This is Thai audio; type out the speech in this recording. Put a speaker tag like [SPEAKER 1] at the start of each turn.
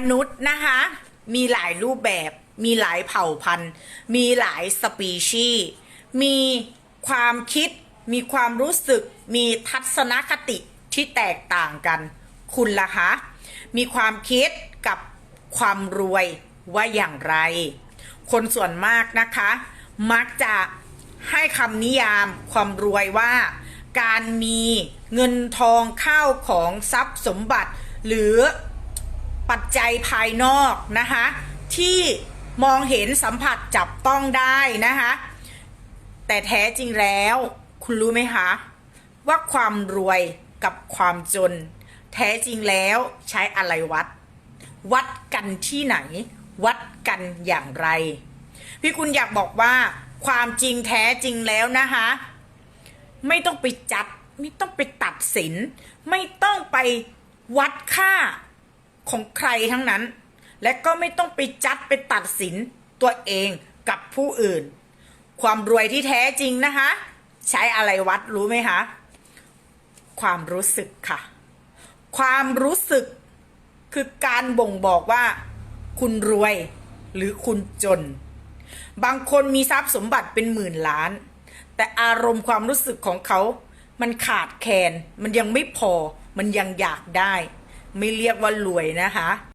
[SPEAKER 1] มนุษย์นะคะ มีหลายรูปแบบ มีหลายเผ่าพันธุ์ มีหลายสปีชีส์มีความคิด มีความรู้สึก มีทัศนคติที่แตกต่างกัน คุณล่ะคะ มีความคิดกับความรวยว่าอย่างไร คนส่วนมากนะคะ มักจะให้คำนิยามความรวยว่า การมีเงินทองข้าวของทรัพย์สมบัติ หรือ ปัจจัยภายนอกนะคะที่มองเห็นสัมผัสจับต้องได้นะคะแต่แท้จริงแล้ว คุณรู้ไหมคะว่าความรวยกับความจน แท้จริงแล้วใช้อะไรวัด วัดกันที่ไหน วัดกันอย่างไร พี่คุณอยากบอกว่า ความจริงแท้จริงแล้วนะคะไม่ต้องไปจัด ไม่ต้องไปตัดสิน ไม่ต้องไปวัดค่า ของใครทั้งนั้น และก็ไม่ต้องไปจัดไปตัดสินตัวเองกับผู้อื่น ความรวยที่แท้จริงนะคะ ใช้อะไรวัดรู้ไหมคะ ความรู้สึกค่ะ ความรู้สึกคือการบ่งบอกว่า คุณรวยหรือคุณจน บางคนมีทรัพย์สมบัติเป็นหมื่นล้าน แต่อารมณ์ความรู้สึกของเขา มันขาดแคลนมันยังไม่พอมันยังอยากได้ ไม่เรียกว่ารวยนะคะ